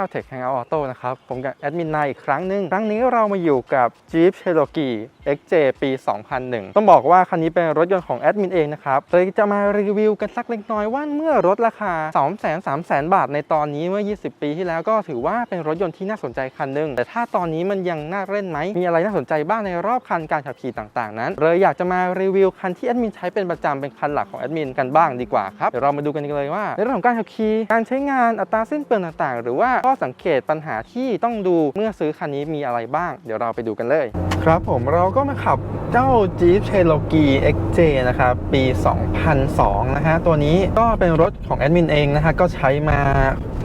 เพื่อนชาวเทคแฮงเอาออโต้นะครับ ผมกับแอดมินนายอีกครั้งหนึ่งครั้งนี้เรามาอยู่กับ Jeep Cherokee XJ ปี 2001 ต้องบอกว่าคันนี้เป็นรถยนต์ของแอดมินเองนะครับเลยจะมารีวิวกันสักเล็กน้อยว่าเมื่อรถราคา2 3 0 0 0 0 บาทในตอนนี้เมื่อ 20 ปีที่แล้วก็ถือว่าเป็นรถยนต์ที่น่าสนใจคันหนึ่งแต่ถ้าตอนนี้มันยังน่าเล่นไหม มีอะไรน่าสนใจบ้างในรอบคันการขับขี่ต่างๆ นั้นเลยอยากจะมารีวิวคันที่แอดมินใช้เป็นประจำเป็นคันหลักของแอดมินกันบ้างดีกว่าครับ เดี๋ยวเรามาดูกันเลยว่า ในเรื่องของการขับขี่การใช้งานอัตราสิ้นเปลืองต่างๆ หรือว่าข้อสังเกตปัญหาที่ต้องดูเมื่อซื้อคันนี้มีอะไรบ้าง เดี๋ยวเราไปดูกันเลย ครับผมเราก็มาขับเจ้า Jeep Cherokee XJ นะครับ ปี 2002 นะฮะ ตัวนี้ก็เป็นรถของแอดมินเองนะฮะ ก็ใช้มา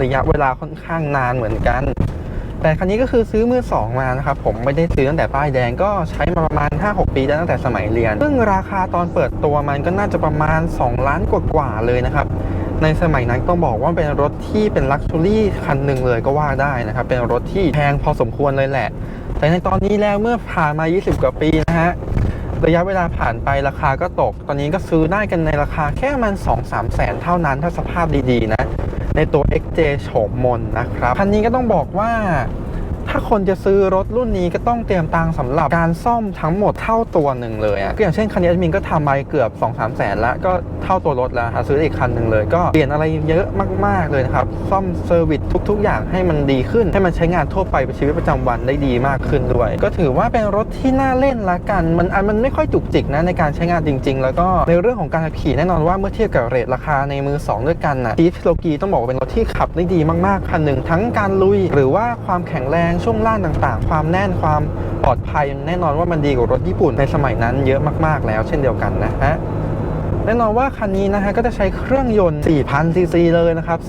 ระยะเวลาค่อนข้างนานเหมือนกัน แต่คันนี้ก็คือซื้อมือสองมานะครับ ผมไม่ได้ซื้อตั้งแต่ป้ายแดงก็ใช้มาประมาณ 5-6 ปีแล้วตั้งแต่สมัยเรียน ซึ่งราคาตอนเปิดตัวมันก็น่าจะประมาณ 2 ล้านกว่าๆเลยนะครับ ในสมัยนั้นต้องบอกว่าเป็นรถที่เป็นลักชัวรี่คันหนึ่งเลยก็ว่าได้นะครับ เป็นรถที่แพงพอสมควรเลยแหละ แต่ในตอนนี้แล้วเมื่อผ่านมา 20 กว่าปีนะฮะระยะเวลาผ่านไปราคาก็ตก ตอนนี้ก็ซื้อได้กันในราคาแค่มัน 2-3 แสนเท่านั้นถ้าสภาพดีๆนะ ในตัว XJ โฉมมนนะครับ คันนี้ก็ต้องบอกว่า ถ้าคนจะซื้อรถรุ่นนี้ก็ต้องเตรียมตังสำหรับการซ่อมทั้งหมดเท่าตัวหนึ่งเลยอะก็อย่างเช่นคันนี้มินก็ทำไปเกือบ 2 3 แสนล้วก็เท่าตัวรถแล้วหาซื้ออีกคันหนึ่งเลย ก็เปลี่ยนอะไรเยอะมาก ๆ เลยนะครับ ซ่อมเซอร์วิสทุก ๆ อย่างให้มันดีขึ้น ให้มันใช้งานทั่วไปเป็นชีวิตประจำวันได้ดีมากขึ้นด้วย ก็ถือว่าเป็นรถที่น่าเล่นละกันมันอันมันไม่ค่อยจุกจิกนะในการใช้งานจริง ๆ แล้วก็ในเรื่องของการขับขี่แน่นอนว่าเมื่อเทียบกับเรทราคาในมือสองด้วยกันนะ Jeep Cherokee ต้องบอกว่าเป็นรถที่ขับได้ดีมากๆคันหนึ่งทั้งการลุยหรือว่าความแข็งแรงช่วงล่างต่างๆ ความแน่นความปลอดภัยแน่นอนว่ามันดีกว่ารถญี่ปุ่นในสมัยนั้นเยอะมากๆแล้ว เช่นเดียวกันนะฮะ แน่นอนว่าคันนี้นะฮะก็จะใช้เครื่องยนต์ 4,000 ซีซีเลยนะครับ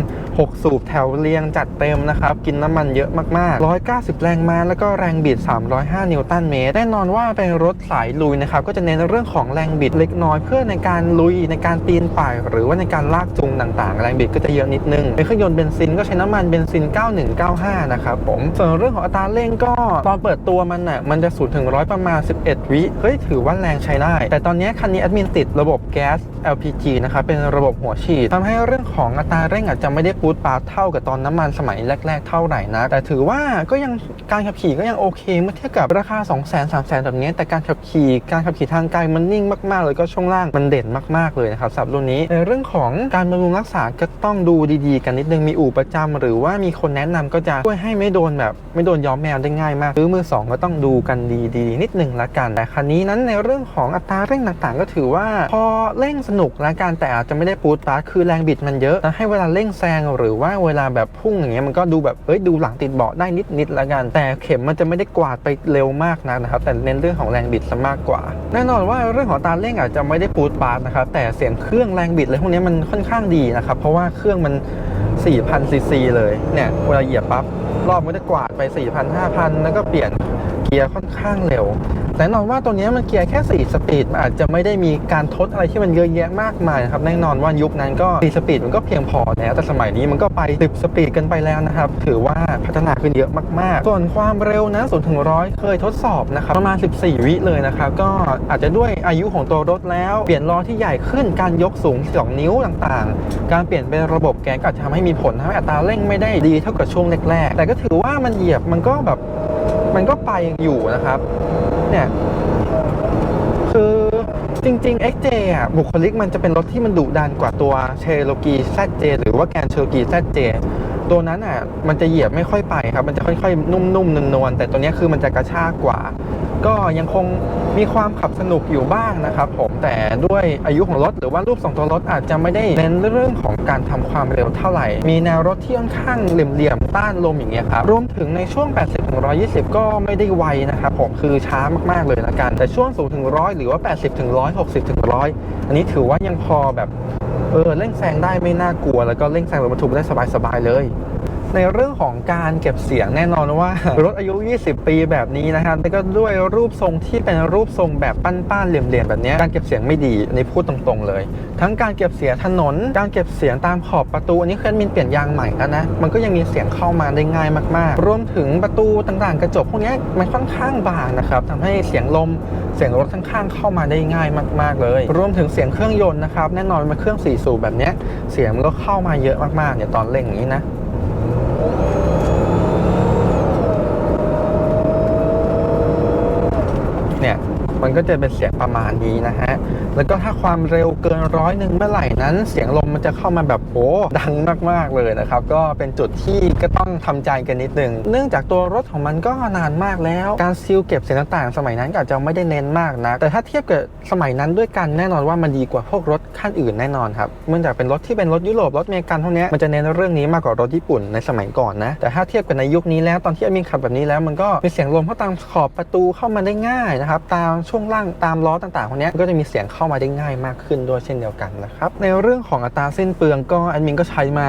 4,006 สูบแถวเรียงจัดเต็มนะครับ กินน้ำมันเยอะมากๆ 190 แรงม้าแล้วก็แรงบิด 305 นิวตันเมตร แน่นอนว่าเป็นรถสายลุยนะครับ ก็จะเน้นเรื่องของแรงบิดเล็กน้อยเพื่อในการลุยในการปีนป่าย หรือว่าในการลากจูงต่างๆ แรงบิดก็จะเยอะนิดนึงเป็นเครื่องยนต์เบนซินก็ใช้น้ำมันเบนซิน 9195 นะครับผม ส่วนเรื่องของอัตราเร่งก็ตอนเปิดตัวมันน่ะมันจะ0ถึง100ประมาณ 11 วิเฮ้ยถือว่าแรงใช้ได้ แต่ตอนนี้คันนี้แอดมินติดระบบบแก๊ส LPG นะครับเป็นระบบหัวฉีดทำให้เรื่องของอัตราเร่งอาจจะไม่ได้ปูดปาเท่ากับตอนน้ำมันสมัยแรก ๆ เท่าไหร่นะ แต่ถือว่าก็ยังการขับขี่ก็ยังโอเค เมื่อเทียบกับราคา 2 0 0 0 0 0 3 0 0 0 0แบบนี้ แต่การขับขี่การขับขี่ทางไกลมันนิ่งมากๆเลยก็ช่วงล่างมันเด่นมากๆเลยนะครับสำหรับรุ่นนี้ในเรื่องของการบำรุงรักษาก็ต้องดูดีๆ กันนิดนึงมีอู่ประจำหรือว่ามีคนแนะนำก็จะช่วยให้ไม่โดนแบบ ไม่โดนย้อมแมวได้ง่ายมากซื้อมือสองก็ต้องดูกันดีๆ นิดนึงละกันแต่คันนี้นั้นในเรื่องของอัตราเร่งต่างๆ ก็ถือว่าพอเร่งสนุกละกันแต่อาจจะไม่ได้ปูดปาดคือแรงบิดมันเยอะนะให้เวลาเร่งแซงหรือว่าเวลาแบบพุ่งอย่างเงี้ยมันก็ดูแบบเอ้ยดูหลังติดเบาะได้นิดๆละกัน แต่เข็มมันจะไม่ได้กวาดไปเร็วมากนักนะครับ แต่เน้นเรื่องของแรงบิดซะมากกว่า แน่นอนว่าเรื่องของตาเร่งอาจจะไม่ได้ปูดปาดนะครับแต่เสียงเครื่องแรงบิดอะไรพวกนี้มันค่อนข้างดีนะครับเพราะว่าเครื่องมัน4,000ซีซีเลยเนี่ยเวลาเหยียบปั๊บรอบมันจะกวาดไป4,000 5,000 แล้วก็เปลี่ยน กียร์ค่อนข้างเร็ว แต่น่นอนว่าตัวนี้มันเกียร์แค่ 4 สปีดมันอาจจะไม่ได้มีการทดอะไรที่มันเยอะแยะมากมายนะครับแน่นอนว่ายุคนั้นก็ 4 สปีดมันก็เพียงพอแล้วแต่สมัยนี้มันก็ไป 10 สปีดกันไปแล้วนะครับ ถือว่าพัฒนาขึ้นเยอะมากๆ ส่วนความเร็วนะ0ถึง100เคยทดสอบนะครับประมาณ 14 วิเลยนะครับก็อาจจะด้วยอายุของตัวรถแล้ว เปลี่ยนล้อที่ใหญ่ขึ้นการยกสูง 2 นิ้วต่างๆ การเปลี่ยนเป็นระบบแก๊สก็อาจจะทำให้มีผลทำให้อัตราเร่งไม่ได้ดีเท่ากับช่วงแรกๆแต่ก็ถือว่ามันเหยียบมันก็แบบ มันก็ไปอยู่นะครับ เนี่ยคือจริง ๆ XJ อะบุคลิกมันจะเป็นรถที่มันดุดันกว่าตัวเชโรกี ZJ หรือว่าแกนเชโรกี ZJ ตัวนั้นอะมันจะเหยียบไม่ค่อยไปครับ มันจะค่อยๆ นุ่มๆนวลๆแต่ตัวนี้คือมันจะกระชากกว่า ก็ยังคงมีความขับสนุกอยู่บ้างนะครับผมแต่ด้วยอายุของรถหรือว่ารูปทรงตัวรถอาจจะไม่ได้เน้นเรื่องของการทำความเร็วเท่าไหร่ มีแนวรถที่ค่อนข้างเหลี่ยมๆต้านลมอย่างเงี้ยครับรวมถึงในช่วง 80ถึง120 ก็ไม่ได้ไวนะครับผมคือช้ามากๆเลยละกัน แต่ช่วง0ถึง100 หรือว่า 80ถึง160ถึง100 อันนี้ถือว่ายังพอแบบ เออเร่งแซงได้ไม่น่ากลัวแล้วก็เร่งแซงรถบรรทุกได้สบายๆเลย ในเรื่องของการเก็บเสียงแน่นอนว่า รถอายุ 20 ปีแบบนี้นะครับแต่ก็ด้วยรูปทรงที่เป็นรูปทรงแบบปั้นๆเหลี่ยมๆแบบนี้การเก็บเสียงไม่ดีอันนี้พูดตรงๆเลย ทั้งการเก็บเสียงถนน การเก็บเสียงตามขอบประตูอันนี้เคยมินเปลี่ยนยางใหม่แล้วนะมันก็ยังมีเสียงเข้ามาได้ง่ายมากๆ รวมถึงประตูต่างๆ กระจกพวกนี้มันค่อนข้างบางนะครับทำให้เสียงลมเสียงรถข้างๆเข้ามาได้ง่ายมาก ๆ เลย รวมถึงเสียงเครื่องยนต์นะครับ แน่นอนมันเครื่อง4สูบแบบนี้ เสียงมันก็เข้ามาเยอะมากๆเนี่ยตอนเร่งอย่างนี้นะ เนี่ย มันก็จะเป็นเสียงประมาณนี้นะฮะ แล้วก็ถ้าความเร็วเกินร้อยหนึ่งเมื่อไหร่นั้น เสียงลมมันจะเข้ามาแบบโอ้ดังมากๆเลยนะครับ ก็เป็นจุดที่ก็ต้องทำใจกันนิดนึง เนื่องจากตัวรถของมันก็นานมากแล้ว การซีลเก็บเสียงต่างๆ สมัยนั้นก็อาจจะไม่ได้เน้นมากนะ แต่ถ้าเทียบกับสมัยนั้นด้วยกันแน่นอนว่ามันดีกว่าพวกรถขั้นอื่นแน่นอนครับ เนื่องจากเป็นรถที่เป็นรถยุโรปรถอเมริกันพวกนี้มันจะเน้นเรื่องนี้มากกว่ารถญี่ปุ่นในสมัยก่อนนะ แต่ถ้าเทียบกับในยุคนี้แล้วตอนที่อามินขับแบบนี้แล้วมันก็มีเสียงลมเข้าตามขอบประตูเข้ามาได้ง่ายนะครับตามชช่วงล่างตามล้อต่างๆพวกนี้ก็จะมีเสียงเข้ามาได้ง่ายมากขึ้นด้วยเช่นเดียวกันนะครับในเรื่องของอัตราสิ้นเปลืองก็แอดมินก็ใช้มา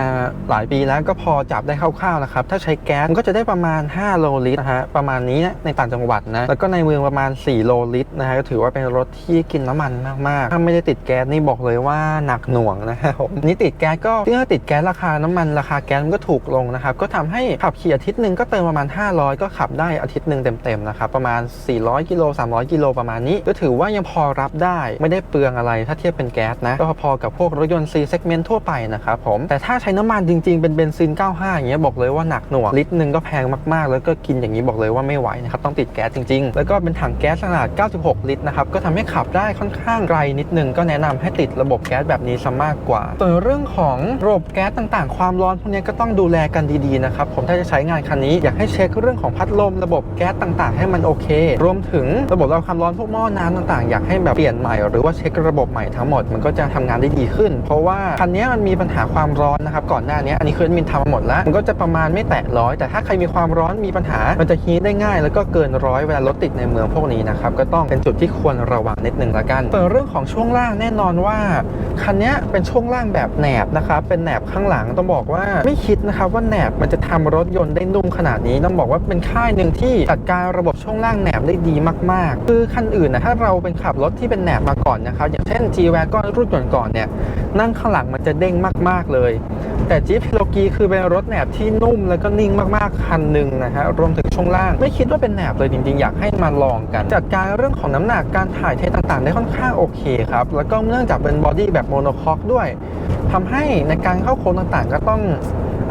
หลายปีแล้วก็พอจับได้คร่าวๆนะครับถ้าใช้แก๊สมันก็จะได้ประมาณ 5 โลลิตรนะฮะประมาณนี้ในต่างจังหวัดนะแล้วก็ในเมืองประมาณ 4 โลลิตรนะฮะก็ถือว่าเป็นรถที่กินน้ำมันมากๆ ถ้าไม่ได้ติดแก๊สนี่บอกเลยว่าหนักหน่วงนะครับผมนี่ติดแก๊สก็เมื่อติดแก๊สราคาน้ำมันราคาแก๊สมันก็ถูกลงนะครับก็ทำให้ขับขี่อาทิตย์หนึ่งก็เติมประมาณ 500 ก็ขับได้อาทิตย์หนึ่งเต็มๆนะครับประมาณ 400 กิโล 300 กิโลประมาณนี้ก็ถือว่ายังพอรับได้ไม่ได้เปลืองอะไรถ้าเทียบเป็นแก๊สนะก็พอๆกับพวกรถยนต์ C segment ทั่วไปนะครับผมแต่ถ้าใช้น้ำมันจริงๆ เป็นเบนซิน 95 อย่างเงี้ยบอกเลยว่าหนักหน่วงลิตรหนึ่งก็แพงมากๆ แล้วก็กินอย่างนี้บอกเลยว่าไม่ไหวนะครับต้องติดแก๊สจริงๆ แล้วก็เป็นถังแก๊สขนาด 96 ลิตรนะครับก็ทำให้ขับได้ค่อนข้างไกลนิดนึงก็แนะนำให้ติดระบบแก๊สแบบนี้ซะมากกว่าส่วนเรื่องของระบบแก๊สต่างๆ ความร้อนพวกนี้ก็ต้องดูแลกันดีๆนะครับผมถ้าจะใช้งานคันนี้อยากให้เช็คเรื่องของพัดลมระบบแก๊สต่างๆ ให้มันโอเค รวมถึงระบบระบาความร้อนพวกหม้อน้ำต่างๆ อยากให้แบบเปลี่ยนใหม่หรือว่าเช็คระบบใหม่ทั้งหมดมันก็จะทำงานได้ดีขึ้น เพราะว่าคันนี้มันมีปัญหาความร้อนนะครับก่อนหน้านี้อันนี้คือมินทำมาหมดแล้ว มันก็จะประมาณไม่แตะร้อยแต่ถ้าใครมีความร้อนมีปัญหา มันจะฮีทได้ง่าย แล้วก็เกินร้อยเวลารถติดในเมืองพวกนี้นะครับก็ต้องเป็นจุดที่ควรระวังนิดนึงละกันส่วนเรื่องของช่วงล่างแน่นอนว่าคันนี้เป็นช่วงล่างแบบแหนบนะครับเป็นแหนบข้างหลังต้องบอกว่าไม่คิดนะครับว่าแหนบมันจะทำรถยนต์ได้นุ่มขนาดนี้ต้องบอกว่าเป็นค่ายหนึ่งที่จัดการระบบช่วงล่างแหนบได้ดีมาก ๆ คือคันอื่นนะถ้าเราเป็นขับรถที่เป็นแหนบมาก่อนนะครับ อย่างเช่น G Wagon รุ่นก่อนๆเนี่ยนั่งข้างหลังมันจะเด้งมากๆเลย แต่จี๊ปเฮโลกีคือเป็นรถแหนบที่นุ่มแล้วก็นิ่งมากๆคันหนึ่งนะฮะรวมถึงช่วงล่าง ไม่คิดว่าเป็นแหนบเลยจริงๆ อยากให้มาลองกัน จัดการเรื่องของน้ำหนักการถ่ายเทต่างๆ ได้ค่อนข้างโอเคครับแล้วก็เนื่องจากเป็นบอดี้แบบโมโนคอกด้วยทำให้ในการเข้าโค้งต่างๆ ก็ต้อง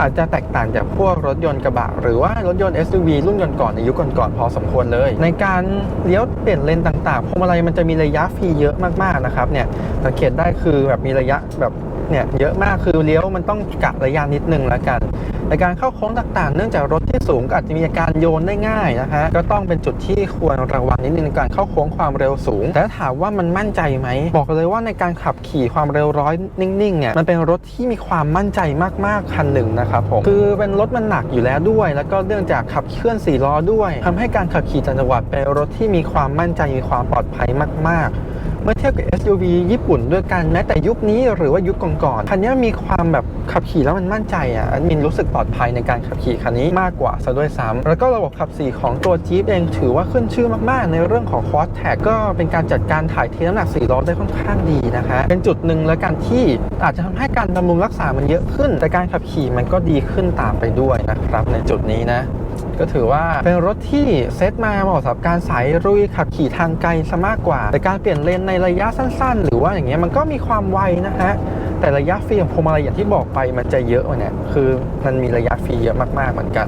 อาจจะแตกต่างจากพวกรถยนต์กระบะ หรือว่ารถยนต์ SUV รุ่นก่อนๆในยุคก่อนๆพอสมควรเลย ในการเลี้ยวเปลี่ยนเลนต่างๆพวงมาลัยมันจะมีระยะฟรีเยอะมากๆนะครับเนี่ยสังเกตได้คือแบบมีระยะแบบ เนี่ยเยอะมากคือเลี้ยวมันต้องกะระยะนิดนึงแล้วกันในการเข้าโค้งต่างๆ เนื่องจากรถที่สูงก็อาจจะมีอาการโยนได้ง่ายนะฮะก็ต้องเป็นจุดที่ควรระวังนิดนึงในการเข้าโค้งความเร็วสูง แต่ถ้าถามว่ามันมั่นใจไหม บอกเลยว่าในการขับขี่ความเร็วร้อยนิ่งๆเนี่ยมันเป็นรถที่มีความมั่นใจมากๆคันหนึ่งนะครับผมคือเป็นรถมันหนักอยู่แล้วด้วย แล้วก็เนื่องจากขับเคลื่อนสี่ล้อด้วยทำให้การขับขี่จังหวัดเป็นรถที่มีความมั่นใจมีความปลอดภัยมาก ๆ เมื่อเทียบกับ SUV ญี่ปุ่นด้วยกันแม้แต่ยุคนี้หรือว่ายุคก่อนๆคันนี้มีความแบบขับขี่แล้วมันมั่นใจอะอันมินรู้สึกปลอดภัยในการขับขี่คันนี้มากกว่าซะด้วยซ้ำแล้วก็ระบบขับขี่ของตัว Jeep เองถือว่าขึ้นชื่อมากๆ ในเรื่องของ Cross Tag ก็เป็นการจัดการถ่ายเทน้ำหนัก4ล้อได้ค่อนข้างดีนะฮะเป็นจุดหนึ่งแล้วกันที่อาจจะทำให้การบำรุงรักษามันเยอะขึ้น แต่การขับขี่มันก็ดีขึ้นตามไปด้วยนะครับในจุดนี้นะ ก็ถือว่าเป็นรถที่เซตมาเหมาะสำหรับการสายรุยขับขี่ทางไกลซะมากกว่า แต่การเปลี่ยนเลนในระยะสั้น ๆ หรือว่าอย่างเงี้ยมันก็มีความไวนะฮะแต่ระยะฟรีของพวงมาลัยอย่างที่บอกไปมันจะเยอะว่าเนี่ยคือมันมีระยะฟรีเยอะมากๆเหมือนกัน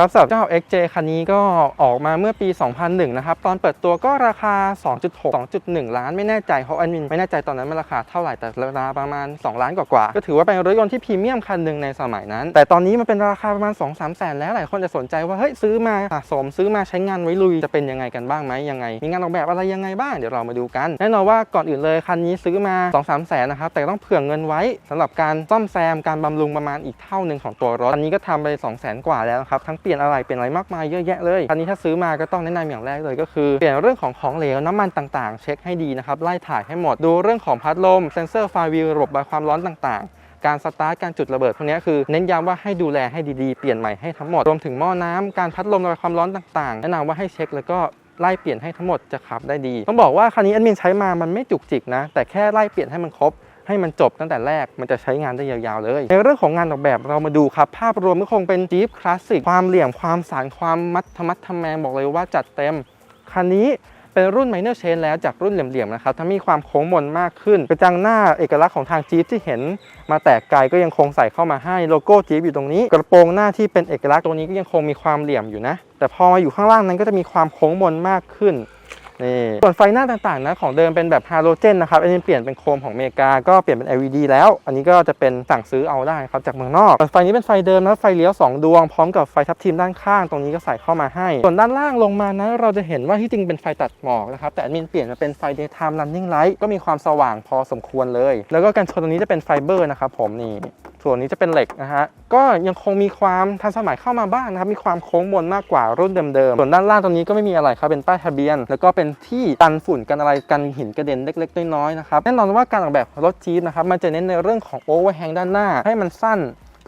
ครับสำหรับเจ้า XJ คันนี้ก็ออกมาเมื่อปี 2001 นะครับ ตอนเปิดตัวก็ราคา 2.6 2.1 ล้านไม่แน่ใจเพราะอันมินไม่แน่ใจตอนนั้นมันราคาเท่าไหร่แต่ราคาประมาณ 2 ล้านกว่าๆก็ถือว่าเป็นรถยนต์ที่พรีเมียมคันหนึ่งในสมัยนั้น แต่ตอนนี้มันเป็นราคาประมาณ 2-3 แสนแล้วหลายคนจะสนใจว่าเฮ้ยซื้อมาสะสมซื้อมาใช้งานไว้ลุยจะเป็นยังไงกันบ้างไหมยังไง มีงานออกแบบอะไรยังไงบ้างเดี๋ยวเรามาดูกัน แน่นอนว่าก่อนอื่นเลยคันนี้ซื้อมา 2-3 แสนนะครับแต่ต้องเผื่อเงินไว้สำหรับการซ่อมแซมการบำรุงประมาณอีกเท่าหนึ่งของตัวรถอันนี้ก็ทำไป 2 0 0 0 0 0 กว่าแล้วครับทั้งเปลี่ยนอะไรเปลี่ยนอะไรมากมายเยอะแยะเลยคันนี้ถ้าซื้อมาก็ต้องแนะนำอย่างแรกเลยก็คือเปลี่ยนเรื่องของของเหลวน้ำมันต่างๆ เช็คให้ดีนะครับไล่ถ่ายให้หมดดูเรื่องของพัดลมเซนเซอร์ไฟวิวระบบระบายความร้อนต่างๆการสตาร์ทการจุดระเบิดพวกนี้คือเน้นย้ำว่าให้ดูแลให้ดีๆ เปลี่ยนใหม่ให้ทั้งหมด รวมถึงหม้อน้ำการพัดลมระบายความร้อนต่างๆ แนะนำว่าให้เช็คแล้วก็ไล่เปลี่ยนให้ทั้งหมดจะขับได้ดี ต้องบอกว่าคันนี้แอดมินใช้มามันไม่จุกจิกนะ แต่แค่ไล่เปลี่ยนให้มันครบ ให้มันจบตั้งแต่แรกมันจะใช้งานได้ยาวๆเลย ในเรื่องของงานออกแบบเรามาดูครับ ภาพรวมก็คงเป็นจี๊ปคลาสสิกความเหลี่ยมความสานความมัดทมัดทแมงบอกเลยว่าจัดเต็มคันนี้เป็นรุ่น Minor Change แล้วจากรุ่นเหลี่ยมๆนะครับทำให้มีความโค้งมนมากขึ้น กระจังหน้าเอกลักษณ์ของทางจี๊ปที่เห็น มาแตกไกลก็ยังคงใส่เข้ามาให้โลโก้จี๊ปอยู่ตรงนี้ กระโปรงหน้าที่เป็นเอกลักษณ์ตัวนี้ก็ยังคงมีความเหลี่ยมอยู่นะ แต่พอมาอยู่ข้างล่างนั้นก็จะมีความโค้งมนมากขึ้น นี่ส่วนไฟหน้าต่างๆนะของเดิมเป็นแบบฮาโลเจนนะครับ อันนี้เปลี่ยนเป็นโครมของอเมริกา ก็เปลี่ยนเป็น LED แล้ว อันนี้ก็จะเป็นสั่งซื้อเอาได้ครับจากเมืองนอกส่วนไฟนี้เป็นไฟเดิมนะไฟเลี้ยว 2 ดวง พร้อมกับไฟทับทิมด้านข้าง ตรงนี้ก็ใส่เข้ามาให้ ส่วนด้านล่างลงมานะเราจะเห็นว่าที่จริงเป็นไฟตัดหมอกนะครับ แต่แอดมินเปลี่ยนมาเป็นไฟ daytime running light ก็มีความสว่างพอสมควรเลย แล้วก็การชนตรงนี้จะเป็นไฟเบอร์นะครับผมนี่ส่วนนี้จะเป็นเหล็กนะฮะ ก็ยังคงมีความทันสมัยเข้ามาบ้างนะครับ มีความโค้งมนมากกว่ารุ่นเดิมๆ ส่วนด้านล่างตรงนี้ก็ไม่มีอะไรครับ เป็นป้ายทะเบียน แล้วก็เป็นที่กันฝุ่นกันอะไรกันหินกระเด็นเล็กๆ น้อยๆ นะครับ แน่นอนว่าการออกแบบรถจี๊ปนะครับ มันจะเน้นในเรื่องของโอเวอร์แฮงด้านหน้า ให้มันสั้น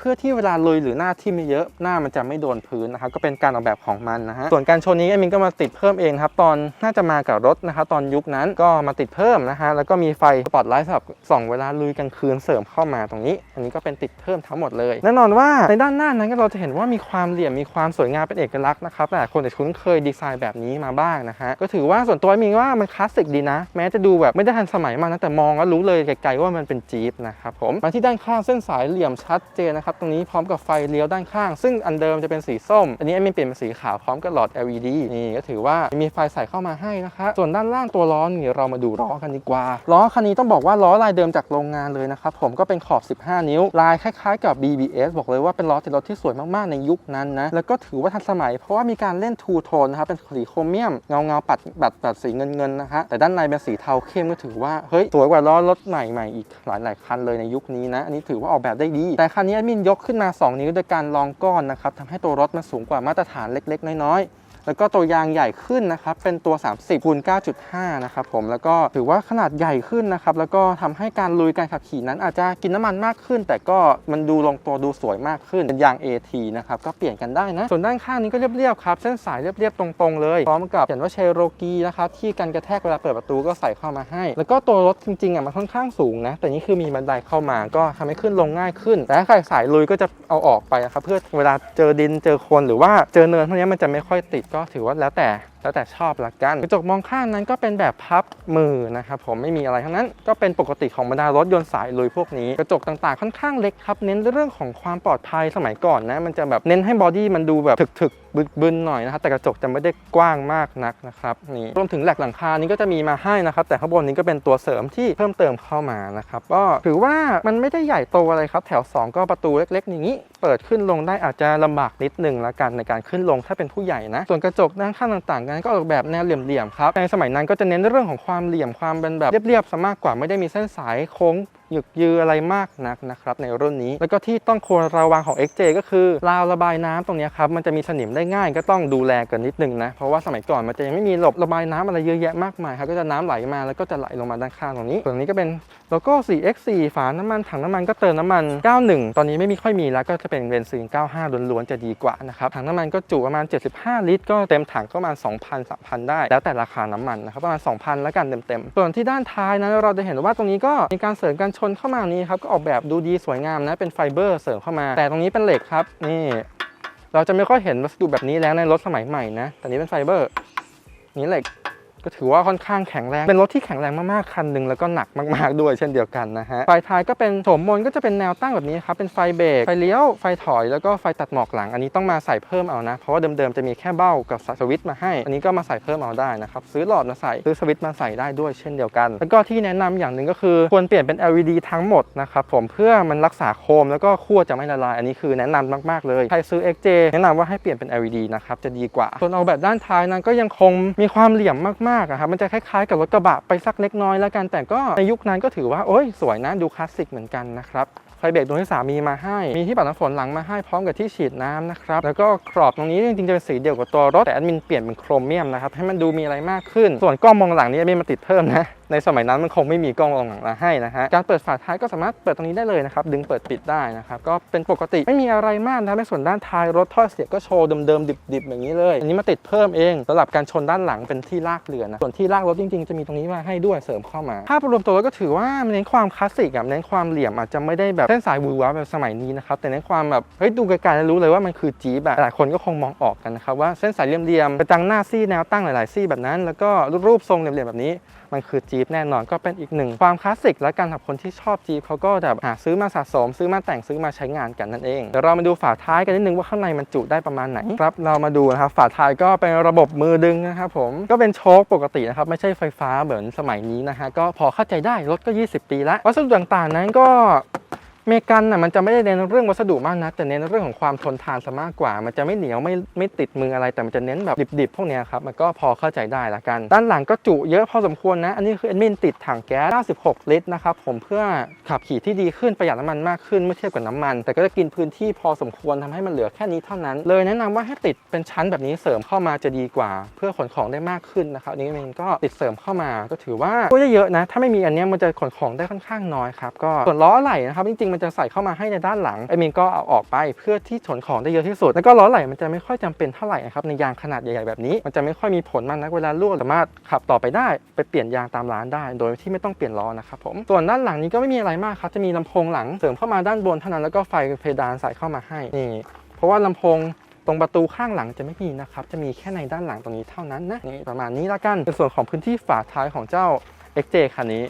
พื่อที่เวลาลุยหรือหน้าที่ไม่เยอะหน้ามันจะไม่โดนพื้นนะครับก็เป็นการออกแบบของมันนะฮะส่วนการชนนี้แอมินก็มาติดเพิ่มเองครับตอนน่าจะมากับรถนะครับตอนยุคนั้นก็มาติดเพิ่มนะฮะแล้วก็มีไฟสปอตไลท์สำหรับส่องเวลาลุยกลางคืนเสริมเข้ามาตรงนี้ อันนี้ก็เป็นติดเพิ่มทั้งหมดเลยแน่นอนว่าในด้านหน้านั้นก็เราจะเห็นว่ามีความเหลี่ยมมีความสวยงามเป็นเอกลักษณ์นะครับแต่คนจะคุ้นเคยดีไซน์แบบนี้มาบ้างนะฮะก็ถือว่าส่วนตัวมินว่ามันคลาสสิกดีนะ แม้จะดูแบบไม่ได้ทันสมัยมากนะแต่มองแล้วรู้เลยไกลๆว่ามันเป็นจี๊ปนะครับผมมาที่ด้านข้างเส้นสายเหลี่ยมชัดเจนนะครับตรงนี้พร้อมกับไฟเลี้ยวด้านข้าง ซึ่งอันเดิมจะเป็นสีส้ม อันนี้แอดมินเปลี่ยนเป็นสีขาวพร้อมกับหลอด LED นี่ก็ถือว่ามีไฟใส่เข้ามาให้นะคะส่วนด้านล่างตัวล้อนี่เรามาดูล้อกันดีกว่าล้อคันนี้ต้องบอกว่าล้อลายเดิมจากโรงงานเลยนะครับผมก็เป็นขอบ 15 นิ้ว ลายคล้ายๆกับ BBS บอกเลยว่าเป็นล้อติดรถที่สวยมากๆในยุคนั้นนะแล้วก็ถือว่าทันสมัยเพราะว่ามีการเล่นทูโทนนะครับเป็นสีโครเมียมเงาเงาๆปัดปัดปัดสีเงินเงินนะฮะแต่ด้านในเป็นสีเทาเข้มก็ถือว่าเฮ้ยสวยกว่าล้อรถใหม่ๆอีกหลายๆคันเลยในยุคนี้นะอันนี้ถือว่าออกแบบได้ดี แต่คันนี้มินยกขึ้นมา 2 นิ้วโดยการลองก้อนนะครับทำให้ตัวรถมันสูงกว่ามาตรฐานเล็ก ๆ น้อยๆ แล้วก็ตัวยางใหญ่ขึ้นนะครับ เป็นตัว 30คูณ9.5 นะครับผม แล้วก็ถือว่าขนาดใหญ่ขึ้นนะครับ แล้วก็ทำให้การลุยการขับขี่นั้นอาจจะกินน้ำมันมากขึ้น แต่ก็มันดูลงตัวดูสวยมากขึ้น เป็นยาง AT นะครับ ก็เปลี่ยนกันได้นะ ส่วนด้านข้างนี้ก็เรียบๆครับ เส้นสายเรียบๆตรงๆ เลย พร้อมกับเขียนว่าเชโรกีนะครับ ที่กันกระแทกเวลาเปิดประตูก็ใส่เข้ามาให้ แล้วก็ตัวรถจริงๆอะมันค่อนข้างสูงนะ แต่นี่คือมีบันไดเข้ามา ก็ทำให้ขึ้นลงง่ายขึ้น แต่ถ้าใครสายลุยก็จะเอาออกไปนะครับ เพื่อเวลาเจอดินเจอคนหรือว่าเจอเนินพวกนี้มันจะไม่ค่อยติดก็็ถือว่าแล้วแต่ แล้วแต่ชอบละกันกระจกมองข้างนั้นก็เป็นแบบพับมือนะครับผมไม่มีอะไรทั้งนั้นก็เป็นปกติของบรรดารถยนต์สายลุยพวกนี้ กระจกต่างๆค่อนข้างเล็กครับ เน้นเรื่องของความปลอดภัยสมัยก่อนนะ มันจะแบบเน้นให้บอดี้มันดูแบบถึกๆบึนๆหน่อยนะครับแต่กระจกจะไม่ได้กว้างมากนักนะครับนี่รวมถึงแหลกหลังคานี้ก็จะมีมาให้นะครับ แต่ข้างบนนี้ก็เป็นตัวเสริมที่เพิ่มเติมเข้ามานะครับก็ถือว่ามันไม่ได้ใหญ่โตอะไรครับ แถว 2 ก็ประตูเล็กๆอย่างนี้ เปิดขึ้นลงได้อาจจะลำบากนิดนึงละกันในการขึ้นลงถ้าเป็นผู้ใหญ่นะส่วนกระจกด้านข้างต่างๆนั้นก็ออกแบบแนวเหลี่ยมๆครับในสมัยนั้นก็จะเน้นเรื่องของความเหลี่ยมความเป็นแบบเรียบๆซะมากกว่าไม่ได้มีเส้นสายโค้ง หยึกยืออะไรมากนักนะครับในรุ่นนี้ แล้วก็ที่ต้องควรระวังของ XJ ก็คือราวระบายน้ำตรงนี้ครับมันจะมีสนิมได้ง่ายก็ต้องดูแลกันนิดนึงนะเพราะว่าสมัยก่อนมันจะยังไม่มีระบระบายน้ำอะไรเยอะแยะมากมายครับก็จะน้ำไหลมาแล้วก็จะไหลลงมาด้านข้างตรงนี้ส่วนนี้ก็เป็นโลโก้ 4x4 ฝาน้ำมันถังน้ำมันก็เติมน้ำมัน 91 ตอนนี้ไม่มีค่อยมีแล้วก็จะเป็นเบนซิน 95 ล้วนๆจะดีกว่านะครับถังน้ำมันก็จุประมาณ 75 ลิตร ก็เต็มถังก็ประมาณ 2,000 3,000 ได้ แล้วแต่ราคาน้ำมันนะครับประมาณ 2,000 แล้วกันเต็มๆส่วนที่ด้านท้ายนั้นเราจะเห็นว่าตรงนี้ก็มีการเสริมการชนเข้ามานี้ครับก็ออกแบบดูดีสวยงามนะเป็นไฟเบอร์เสริมเข้ามา แต่ตรงนี้เป็นเหล็กครับ นี่ เราจะไม่ค่อยเห็นวัสดุแบบนี้แล้วในรถสมัยใหม่นะแต่นี้เป็นไฟเบอร์ นี่เหล็ก ก็ถือว่าค่อนข้างแข็งแรง เป็นรถที่แข็งแรงมากๆ คันหนึ่งแล้วก็หนักมากๆด้วยเช่นเดียวกันนะฮะ ไฟท้ายก็เป็นโฉมมนก็จะเป็นแนวตั้งแบบนี้ครับ เป็นไฟเบรก ไฟเลี้ยว ไฟถอย แล้วก็ไฟตัดหมอกหลัง อันนี้ต้องมาใส่เพิ่มเอานะ เพราะว่าเดิมๆ จะมีแค่เบ้ากับสวิตช์มาให้ อันนี้ก็มาใส่เพิ่มเอาได้นะครับ ซื้อหลอดมาใส่ ซื้อสวิตช์มาใส่ได้ด้วยเช่นเดียวกัน แล้วก็ที่แนะนำอย่างหนึ่งก็คือควรเปลี่ยนเป็น LED ทั้งหมดนะครับผม เพื่อมันรักษาโคมแล้วก็ขั้วจะไม่ละลาย อันนี้คือแนะนำมากๆ เลย ใครซื้อ XJ แนะนำว่าให้เปลี่ยนเป็น LED นะครับ จะดีกว่า ส่วนเอาแบบด้านท้ายนั้นก็ยังคงมีความเหลี่ยมมากๆอะครับมันจะคล้ายๆกับรถกระบะไปสักเล็กน้อยแล้วกัน แต่ก็ในยุคนั้นก็ถือว่าโอ้ยสวยนะดูคลาสสิกเหมือนกันนะครับไฟเบรกดวงที่สามมีมาให้ มีที่ปัดน้ำฝนหลังมาให้พร้อมกับที่ฉีดน้ำนะครับ แล้วก็กรอบตรงนี้จริงๆจะเป็นสีเดียวกับตัวรถแต่แอดมินเปลี่ยนเป็นโครเมียมนะครับให้มันดูมีอะไรมากขึ้น ส่วนกล้องมองหลังนี้แอดมินมาติดเพิ่มนะ ในสมัยนั้นมันคงไม่มีกล้องมองหลังมาให้นะฮะการเปิดฝาท้ายก็สามารถเปิดตรงนี้ได้เลยนะครับดึงเปิดปิดได้นะครับก็เป็นปกติไม่มีอะไรมากนะในส่วนด้านท้ายรถท่อเสียงก็โชว์เดิมๆดิบๆอย่างนี้เลย อันนี้มาติดเพิ่มเองสำหรับการชนด้านหลังเป็นที่ลากเรือนะส่วนที่ลากรถจริงๆจะมีตรงนี้มาให้ด้วยเสริมเข้ามา ภาพรวมตัวรถก็ถือว่าเน้นความคลาสสิกอะเน้นความเหลี่ยมอาจจะไม่ได้แบบเส้นสายวือหวาแบบสมัยนี้นะครับแต่เน้นความแบบเฮ้ยดูไกลๆแล้วรู้เลยว่ามันคือจี๊ปอะหลายคนก็คงมองออกกันนะครับว่าเส้นสายเหลี่ยมๆกระจังหน้าซี่แนวตั้งหลายๆซี่แบบนั้น แล้วก็รูปทรงเหลี่ยมๆแบบนี้ มันคือจี๊ปแน่นอนก็เป็นอีกหนึ่งความคลาสสิกและกันสำหรับคนที่ชอบจี๊ปเขาก็แบบหาซื้อมาสะสม ซื้อมาแต่งซื้อมาใช้งานกันนั่นเองเดี๋ยวเรามาดูฝาท้ายกันนิดนึงว่าข้างในมันจุได้ประมาณไหนครับเรามาดูนะครับฝาท้ายก็เป็นระบบมือดึงนะครับผมก็เป็นโช๊คปกตินะครับไม่ใช่ไฟฟ้าเหมือนสมัยนี้นะฮะก็พอเข้าใจได้รถก็ 20 ปีแล้ววัสดุต่างๆนั้นก็ เมกันน่ะมันจะไม่ได้เน้นเรื่องวัสดุมากนะแต่เน้นเรื่องของความทนทานซะมากกว่า มันจะไม่เหนียวไม่ไม่ติดมืออะไร แต่มันจะเน้นแบบดิบๆพวกนี้ครับมันก็พอเข้าใจได้ละกัน ด้านหลังก็จุเยอะพอสมควรนะ อันนี้คือเอ็นมินติดถังแก๊ส 96 ลิตรนะครับผมเพื่อขับขี่ที่ดีขึ้นประหยัดน้ำมันมากขึ้นเมื่อเทียบกับน้ำมัน แต่ก็จะกินพื้นที่พอสมควรทำให้มันเหลือแค่นี้เท่านั้น เลยแนะนำว่าให้ติดเป็นชั้นแบบนี้เสริมเข้ามาจะดีกว่า เพื่อขนของได้มากขึ้นนะครับอันนี้เองก็ติดเสริมเข้ามาก็ถือว่าก็เยอะๆนะ ถ้าไม่มีอันนี้มันจะขนของได้ค่อนข้างน้อยครับก็ส่วนล้อไหล่นะครับจริงๆมันจะใส่เข้ามาให้ในด้านหลังไอมินก็เอาออกไปเพื่อที่ขนของได้เยอะที่สุด แล้วก็ล้อไหล่มันจะไม่ค่อยจำเป็นเท่าไหร่นะครับในยางขนาดใหญ่ๆแบบนี้ มันจะไม่ค่อยมีผลมากนักเวลารั่วสามารถขับต่อไปได้ ไปเปลี่ยนยางตามร้านได้ โดยที่ไม่ต้องเปลี่ยนล้อนะครับผมส่วนด้านหลังนี้ก็ไม่มีอะไรมากครับจะมีลำโพงหลังเสริมเข้ามาด้านบนเท่านั้นแล้วก็ไฟเพดานใส่เข้ามาให้นี่เพราะว่าลำโพงตรงประตูข้างหลังจะไม่มีนะครับ จะมีแค่ในด้านหลังตรงนี้เท่านั้นนะนี่ประมาณนี้ละกันเป็นส่วนของพื้นที่ฝาท้ายของเจ้า XJ คันนี้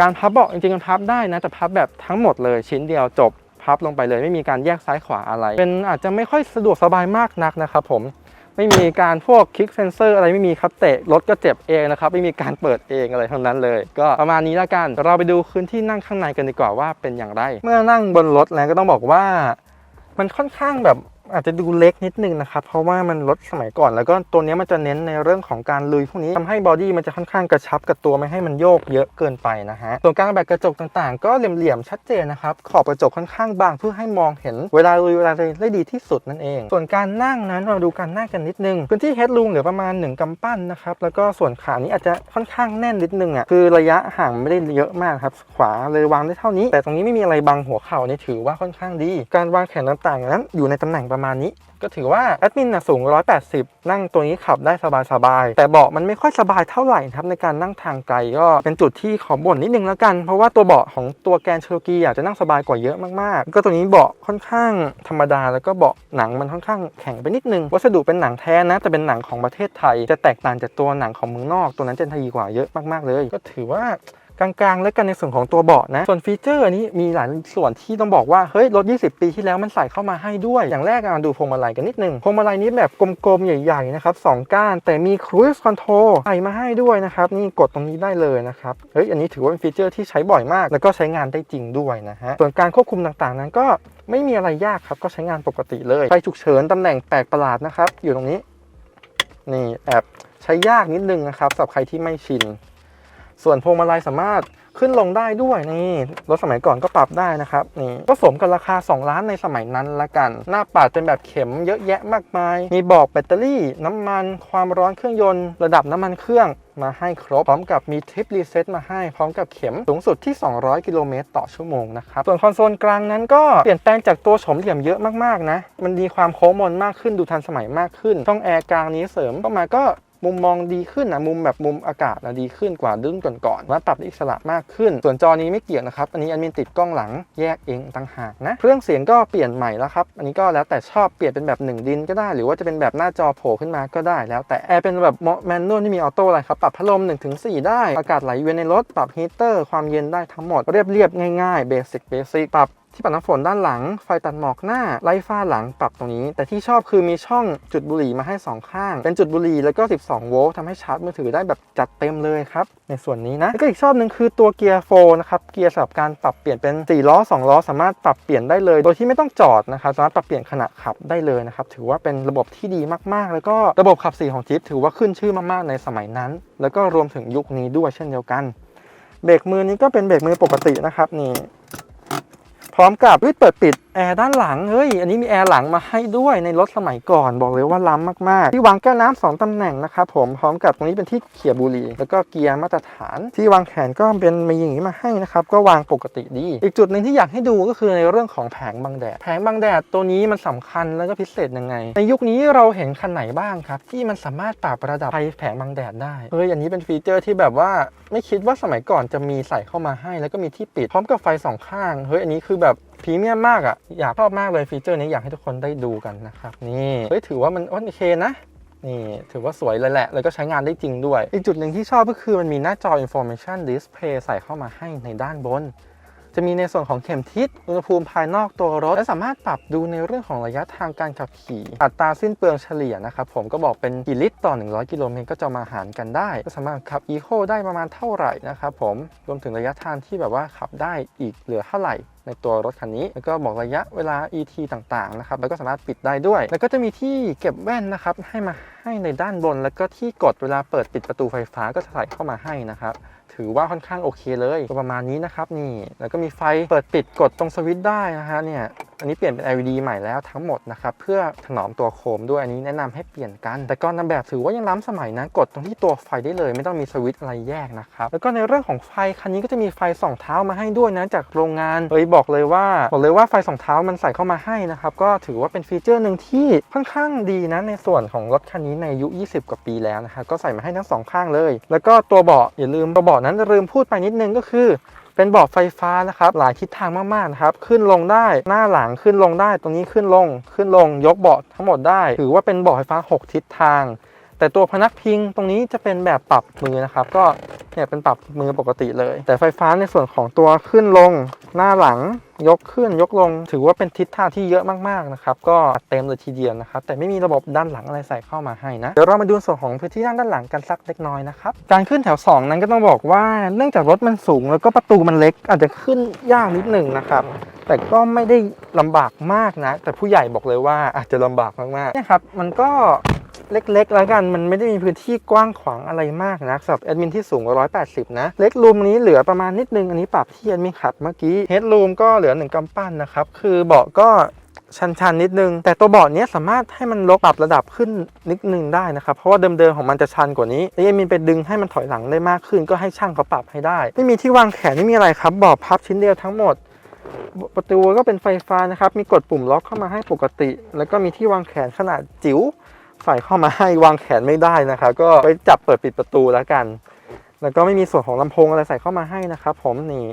การพับเบาะจริงๆมันพับได้นะแต่พับแบบทั้งหมดเลยชิ้นเดียวจบพับลงไปเลยไม่มีการแยกซ้ายขวาอะไร เป็นอาจจะไม่ค่อยสะดวกสบายมากนักนะครับผมไม่มีการพวกคลิกเซนเซอร์อะไรไม่มีครับเตะรถก็เจ็บเองนะครับไม่มีการเปิดเองอะไรทั้งนั้นเลย ก็ประมาณนี้ละกันเราไปดูพื้นที่นั่งข้างในกันดีกว่าว่าเป็นอย่างไร เมื่อนั่งบนรถแล้วก็ต้องบอกว่า มันค่อนข้างแบบ อาจจะดูเล็กนิดนึงนะครับ เพราะว่ามันรถสมัยก่อน แล้วก็ตัวนี้มันจะเน้นในเรื่องของการลุยพวกนี้ทำให้บอดี้มันจะค่อนข้างกระชับกับตัวไม่ให้มันโยกเยอะเกินไปนะฮะส่วนกลางแบบกระจกต่างๆ ก็เหลี่ยมๆชัดเจนนะครับขอบกระจกค่อนข้างบางเพื่อให้มองเห็นเวลาลุยเวลาอะไรได้ดีที่สุดนั่นเอง ส่วนการนั่งนั้นเราดูการนั่งกันนิดนึงพื้นที่เฮดรูมเหลือประมาณ 1กำปั้นนะครับแล้วก็ส่วนขานี้อาจจะค่อนข้างแน่นนิดนึงอะคือระยะห่างไม่ได้เยอะมากครับขวาเลยวางได้เท่านี้ แต่ตรงนี้ไม่มีอะไรบังหัวเข่านี่ถือว่าค่อนข้างดี การวางแขนต่างๆนั้นอยู่ในตำแหน่งประมาณนี้ ก็ถือว่าแอดมินนะสูง 180 นั่งตัวนี้ขับได้สบายๆ แต่เบาะมันไม่ค่อยสบายเท่าไหร่ครับในการนั่งทางไกลก็เป็นจุดที่ขอบ่นนิดนึงแล้วกัน เพราะว่าตัวเบาะของตัวแกนเชอร์กีอาจจะนั่งสบายกว่าเยอะมากๆ ก็ตัวนี้เบาะค่อนข้างธรรมดาแล้วก็เบาะหนังมันค่อนข้างแข็งไปนิดนึง วัสดุเป็นหนังแท้นะแต่เป็นหนังของประเทศไทย จะแตกต่างจากตัวหนังของเมืองนอก ตัวนั้นจะดีกว่าเยอะมากๆเลย ก็ถือว่า กลางๆ แล้วกันในส่วนของตัวเบาะนะ ส่วนฟีเจอร์นี้มีหลายส่วนที่ต้องบอกว่า เฮ้ย รถ 20 ปีที่แล้วมันใส่เข้ามาให้ด้วย อย่างแรกอะมาดูพวงมาลัยกันนิดนึง พวงมาลัยนี้แบบกลมๆ ใหญ่ๆ นะครับ2ก้าน แต่มี Cruise Control ใส่มาให้ด้วยนะครับ นี่กดตรงนี้ได้เลยนะครับ เฮ้ย อันนี้ถือว่าเป็นฟีเจอร์ที่ใช้บ่อยมาก แล้วก็ใช้งานได้จริงด้วยนะฮะ ส่วนการควบคุมต่างๆ นั้นก็ไม่มีอะไรยากครับ ก็ใช้งานปกติเลย ไฟฉุกเฉินตำแหน่งแปลกประหลาดนะครับ อยู่ตรงนี้ นี่แอบใช้ยากนิดนึงนะครับสำหรับใครที่ไม่ชิน ส่วนพวงมาลัยสามารถขึ้นลงได้ด้วยนี่รถสมัยก่อนก็ปรับได้นะครับนี่ก็สมกับราคา 2 ล้านในสมัยนั้นละกัน หน้าปัดเป็นแบบเข็มเยอะแยะมากมาย มีบอกแบตเตอรี่ น้ำมันความร้อนเครื่องยนต์ ระดับน้ำมันเครื่องมาให้ครบ พร้อมกับมีทริปรีเซ็ตมาให้ พร้อมกับเข็มสูงสุดที่ 200 กิโลเมตรต่อชั่วโมงนะครับ ส่วนคอนโซลกลางนั้นก็เปลี่ยนแปลงจากตัวโฉมเหลี่ยมเยอะมากๆนะ มันมีความโค้งมนมากขึ้นดูทันสมัยมากขึ้น ช่องแอร์กลางนี้เสริมเข้ามาก็ มุมมองดีขึ้นนะมุมแบบมุมอากาศนะดีขึ้นกว่าดึ้งก่อนๆว่าปรับได้อิสระมากขึ้น ส่วนจอนี้ไม่เกี่ยวนะครับ อันนี้อันมินติดกล้องหลังแยกเองต่างหากนะเครื่องเสียงก็เปลี่ยนใหม่แล้วครับ อันนี้ก็แล้วแต่ชอบเปลี่ยนเป็นแบบ 1 ดินก็ได้ หรือว่าจะเป็นแบบหน้าจอโผล่ขึ้นมาก็ได้ แล้วแต่แอร์เป็นแบบแมนนวลที่มีออโต้อะไรครับปรับพัดลม1-4 ได้อากาศไหลเวียนในรถปรับฮีเตอร์ความเย็นได้ทั้งหมดเรียบๆง่ายๆเบสิกเบสิกปรับ ที่ปัดน้ำฝนด้านหลัง ไฟตัดหมอกหน้า ไล่ฟ้าหลังปรับตรงนี้ แต่ที่ชอบคือมีช่องจุดบุหรี่มาให้ 2 ข้าง เป็นจุดบุหรี่แล้วก็ 12 โวลต์ทำให้ชาร์จมือถือได้แบบจัดเต็มเลยครับ ในส่วนนี้นะ แล้วก็อีกชอบหนึ่งคือตัวเกียร์โฟนะครับเกียร์สำหรับการปรับเปลี่ยนเป็น 4 ล้อ 2 ล้อ สามารถปรับเปลี่ยนได้เลย โดยที่ไม่ต้องจอดนะครับสามารถปรับเปลี่ยนขณะขับได้เลยนะครับถือว่าเป็นระบบที่ดีมากๆ แล้วก็ระบบขับ4ของจิ๊บถือว่าขึ้นชื่อมากๆในสมัยนั้น แล้วก็รวมถึงยุคนี้ด้วยเช่นเดียวกัน เบรกมือนี้ก็เป็นเบรกมือปกตินะครับนี่ ร้อมกับวิดเปิดปิดแอร์ด้านหลัง เฮ้ย อันนี้มีแอร์หลังมาให้ด้วยในรถสมัยก่อนบอกเลยว่าล้ำมากๆ ที่วางแก้วน้ำสองตำแหน่งนะครับผมพร้อมกับตรงนี้เป็นที่เขี่ยบุหรี่แล้วก็เกียร์มาตรฐาน ที่วางแขนก็เป็นมีอย่างนี้มาให้นะครับ ก็วางปกติดี อีกจุดหนึ่งที่อยากให้ดูก็คือในเรื่องของแผงบังแดด แผงบังแดดตัวนี้มันสำคัญแล้วก็พิเศษยังไง ในยุคนี้เราเห็นคันไหนบ้างครับ ที่มันสามารถปรับระดับไฟแผงบังแดดได้เฮ้ยอันนี้เป็นฟีเจอร์ที่แบบว่าไม่คิดว่าสมัยก่อนจะมีใส่เข้ามาให้ แล้วก็มีที่ปิดพร้อมกับไฟสองข้างเฮ้ยอันนี้คือแบบ พรีเมียมมากอะ่ะ อยากชอบมากเลยฟีเจอร์นี้อยากให้ทุกคนได้ดูกันนะครับ นี่เฮ้ยถือว่ามันโอเคนะนี่ถือว่าสวยเลยแหละ แล้วก็ใช้งานได้จริงด้วย อีกจุดหนึ่งที่ชอบก็คือมันมีหน้าจอ information display ใส่เข้ามาให้ในด้านบน จะมีในส่วนของเข็มทิศอุณหภูมิภายนอกตัวรถ และสามารถปรับดูในเรื่องของระยะทางการขับขี่ อัตราสิ้นเปลืองเฉลี่ยนะครับผมก็บอกเป็นกี่ลิตรต่อ 100 กิโลเมตรก็จะมาหารกันได้ ก็สามารถขับ Eco ได้ประมาณเท่าไหร่นะครับผมรวมถึงระยะทางที่แบบว่าขับได้อีกเหลือเท่าไหร่ในตัวรถคันนี้ แล้วก็บอกระยะเวลา ET ต่างๆ นะครับ แล้วก็สามารถปิดได้ด้วย แล้วก็จะมีที่เก็บแว่นนะครับ ให้มาให้ในด้านบน แล้วก็ที่กดเวลาเปิดปิดประตูไฟฟ้าก็จะใส่เข้ามาให้นะครับ ถือว่าค่อนข้างโอเคเลยก็ประมาณนี้นะครับนี่แล้วก็มีไฟเปิดปิดกดตรงสวิตช์ได้นะฮะเนี่ย อันนี้เปลี่ยนเป็น LED ใหม่แล้วทั้งหมดนะครับเพื่อถนอมตัวโคมด้วยอันนี้แนะนำให้เปลี่ยนกัน แต่ก่อนนำแบบถือว่ายังล้ำสมัยนะกดตรงที่ตัวไฟได้เลย ไม่ต้องมีสวิตช์อะไรแยกนะครับแล้วก็ในเรื่องของไฟคันนี้ก็จะมีไฟส่องเท้ามาให้ด้วยนะจากโรงงานเฮ้ยบอกเลยว่าบอกเลยว่าไฟส่องเท้ามันใส่เข้ามาให้นะครับก็ถือว่าเป็นฟีเจอร์หนึ่งที่ค่อนข้างดีนะในส่วนของรถคันนี้ในอายุ 20 กว่าปีแล้วนะครับก็ใส่มาให้ทั้งสองข้างเลย แล้วก็ตัวเบาะอย่าลืมตัวเบาะนั้นลืมพูดไปนิดนึงก็คือ เป็นเบาะไฟฟ้านะครับหลายทิศทางมากๆนะครับขึ้นลงได้หน้าหลังขึ้นลงได้ตรงนี้ขึ้นลงขึ้นลงยกเบาะทั้งหมดได้ ถือว่าเป็นเบาะไฟฟ้า 6 ทิศทาง แต่ตัวพนักพิงตรงนี้จะเป็นแบบปรับมือนะครับ ก็เนี่ยเป็นปรับมือปกติเลย แต่ไฟฟ้าในส่วนของตัวขึ้นลงหน้าหลังยกขึ้นยกลง ถือว่าเป็นทิศทางที่เยอะมากๆนะครับ ก็เต็มเลยทีเดียวนะครับ แต่ไม่มีระบบด้านหลังอะไรใส่เข้ามาให้นะ เดี๋ยวเรามาดูส่วนของพื้นที่ด้านด้านหลังกันสักเล็กน้อยนะครับ การขึ้นแถว 2 นั้นก็ต้องบอกว่าเนื่องจากรถมันสูง แล้วก็ประตูมันเล็กอาจจะขึ้นยากนิดหนึ่งนะครับ แต่ก็ไม่ได้ลำบากมากนะ แต่ผู้ใหญ่บอกเลยว่าอาจจะลำบากมากๆนี่ครับ มันก็ เล็กๆแล้วกันมันไม่ได้มีพื้นที่กว้างขวางอะไรมากนะสำหรับแอดมินที่สูงกว่า180 นะ เล็กรูมนี้เหลือประมาณนิดนึง อันนี้ปรับที่แอดมินขัดเมื่อกี้เฮดรูมก็เหลือ1กำปั้นนะครับ คือเบาะก็ชันๆนิดนึง แต่ตัวเบาะนี้สามารถให้มันลดปรับระดับขึ้นนิดนึงได้นะครับ เพราะว่าเดิมๆของมันจะชันกว่านี้แล้วยังมีไปดึงให้มันถอยหลังได้มากขึ้น ก็ให้ช่างเขาปรับให้ได้ ไม่มีที่วางแขนไม่มีอะไรครับเบาะพับชิ้นเดียวทั้งหมด ประตูก็เป็นไฟฟ้านะครับ มีกดปุ่มล็อกเข้ามาให้ปกติ แล้วก็มีที่วางแขนขนาดจิ๋ว ใส่เข้ามาให้วางแขนไม่ได้นะครับ ก็ไปจับเปิดปิดประตูแล้วกัน แล้วก็ไม่มีส่วนของลำโพงอะไรใส่เข้ามาให้นะครับ ผมนี่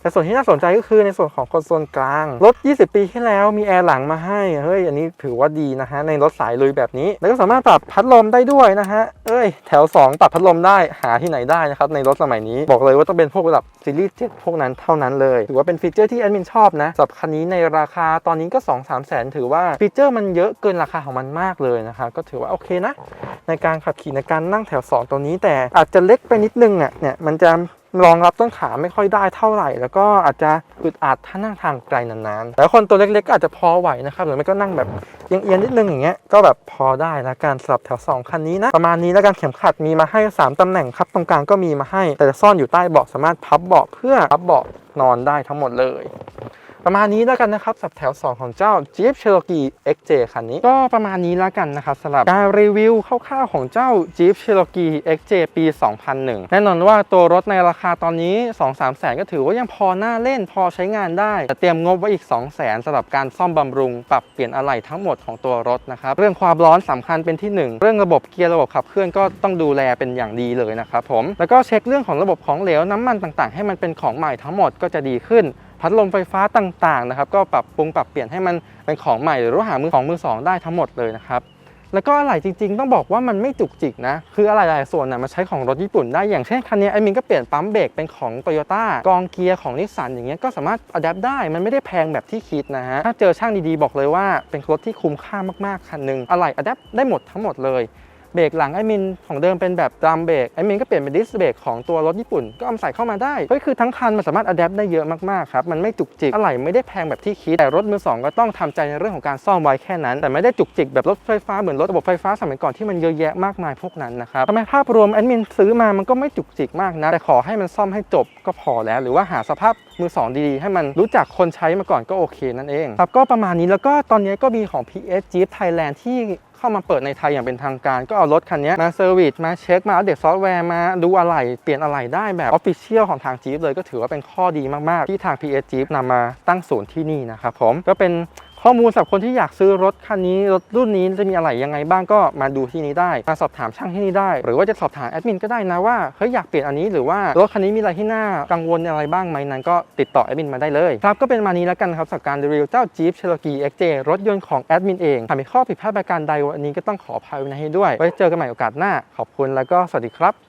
แต่ส่วนที่น่าสนใจก็คือในส่วนของคอนโซลกลาง รถ 20 ปีที่แล้วมีแอร์หลังมาให้ เฮ้ย อันนี้ถือว่าดีนะฮะ ในรถสายลุยแบบนี้ แล้วก็สามารถปรับพัดลมได้ด้วยนะฮะ เอ้ย แถว 2 ปรับพัดลมได้ หาที่ไหนได้นะครับ ในรถสมัยนี้ บอกเลยว่าต้องเป็นพวกระดับซีรีส์7พวกนั้นเท่านั้นเลย ถือว่าเป็นฟีเจอร์ที่แอดมินชอบนะสำหรับคันนี้ในราคาตอนนี้ก็ 2-3แสนถือว่าฟีเจอร์มันเยอะเกินราคาของมันมากเลยนะครับก็ถือว่าโอเคนะ ในการขับขี่ในการนั่งแถว 2 ตัวนี้ แต่อาจจะเล็กไปนิดนึงอะ เนี่ย มันจะ รองรับต้นขาไม่ค่อยได้เท่าไหร่ แล้วก็อาจจะอึดอัดถ้านั่งทางไกลนานๆแต่คนตัวเล็กๆก็อาจจะพอไหวนะครับหรือไม่ก็นั่งแบบเอียงๆนิดนึงอย่างเงี้ยก็แบบพอได้ละการสำหรับแถว 2 คันนี้นะ ประมาณนี้แล้วการเข็มขัดมีมาให้ 3ตำแหน่งครับตรงกลางก็มีมาให้ แต่จะซ่อนอยู่ใต้เบาะสามารถพับเบาะเพื่อพับเบาะนอนได้ทั้งหมดเลย ประมาณนี้แล้วกันนะครับสับแถว 2 ของเจ้า Jeep Cherokee XJ คันนี้ ก็ประมาณนี้แล้วกันนะครับสำหรับการรีวิวคร่าวๆของเจ้า Jeep Cherokee XJ ปี 2001 แน่นอนว่าตัวรถในราคาตอนนี้ 2-3แสนก็ถือว่ายังพอน่าเล่นพอใช้งานได้ แต่เตรียมงบไว้อีก2แสนสำหรับการซ่อมบำรุง ปรับเปลี่ยนอะไหล่ทั้งหมดของตัวรถนะครับเรื่องความร้อนสำคัญเป็นที่ 1 เรื่องระบบเกียร์ระบบขับเคลื่อนก็ต้องดูแลเป็นอย่างดีเลยนะครับผมแล้วก็เช็คเรื่องของระบบของเหลวน้ำมันต่างๆ ให้มันเป็นของใหม่ทั้งหมดก็จะดีขึ้น พัดลมไฟฟ้าต่างๆนะครับก็ปรับปรุงปรับเปลี่ยนให้มันเป็นของใหม่หรือว่าหามือของมือสองได้ทั้งหมดเลยนะครับแล้วก็อะไหล่จริงๆ ต้องบอกว่ามันไม่จุกจิกนะ คืออะไหล่หลายส่วนนะมาใช้ของรถญี่ปุ่นได้อย่างเช่นคันนี้ไอมินก็เปลี่ยนปั๊มเบรกเป็นของโตโยต้ากองเกียร์ของนิสสันอย่างเงี้ยก็สามารถอัดแอปได้มันไม่ได้แพงแบบที่คิดนะฮะถ้าเจอช่างดีๆ บอกเลยว่าเป็นรถที่คุ้มค่ามากๆคันหนึ่งอะไหล่อัดแอปได้หมดทั้งหมดเลย เบรกหลังไอมินของเดิมเป็นแบบดรัมเบรกไอมินก็เปลี่ยนเป็นดิสเบรกของตัวรถญี่ปุ่นก็เอามาใส่เข้ามาได้เฮ้ยคือทั้งคันมันสามารถอัดแอปได้เยอะมากๆครับมันไม่จุกจิกอะไหล่ไม่ได้แพงแบบที่คิดแต่รถมือสองก็ต้องทำใจในเรื่องของการซ่อมไว้แค่นั้น แต่ไม่ได้จุกจิกแบบรถไฟฟ้าเหมือนรถระบบไฟฟ้าสมัยก่อนที่มันเยอะแยะมากมายพวกนั้นนะครับทำไมภาพรวมแอดมินซื้อมามันก็ไม่จุกจิกมากนะแต่ขอให้มันซ่อมให้จบก็พอแล้ว หรือว่าหาสภาพมือสองดีๆ ให้มันรู้จักคนใช้มาก่อนก็โอเคนั่นเองครับก็ประมาณนี้แล้วก็ตอนนี้ก็มีของ PS Jeep Thailand ที่ เข้ามาเปิดในไทยอย่างเป็นทางการ ก็เอารถคันนี้มาเซอร์วิสมาเช็คมาอัปเดตซอฟต์แวร์มาดูอะไรเปลี่ยนอะไรได้แบบออฟฟิเชียลของทางจี๊ปเลยก็ถือว่าเป็นข้อดีมากๆ ที่ทาง PS Jeep นำมาตั้งศูนย์ที่นี่นะครับผมก็เป็น ข้อมูลสำหรับคนที่อยากซื้อรถคันนี้รถรุ่นนี้จะมีอะไรยังไงบ้างก็มาดูที่นี้ได้มาสอบถามช่างที่นี่ได้ หรือว่าจะสอบถามแอดมินก็ได้นะว่าเฮ้ยอยากเปลี่ยนอันนี้หรือว่ารถคันนี้มีอะไรที่น่ากังวลอะไรบ้างไหมนั้นก็ติดต่อแอดมินมาได้เลยครับก็เป็นมานี้แล้วกันครับสำหรับการรีวิวเจ้า Jeep Cherokee XJ รถยนต์ของแอดมินเองหากมีข้อผิดพลาดประการใดวันนี้ก็ต้องขออภัยไว้ณที่ด้วยไว้เจอกันใหม่โอกาสหน้าขอบคุณแล้วก็สวัสดีครับ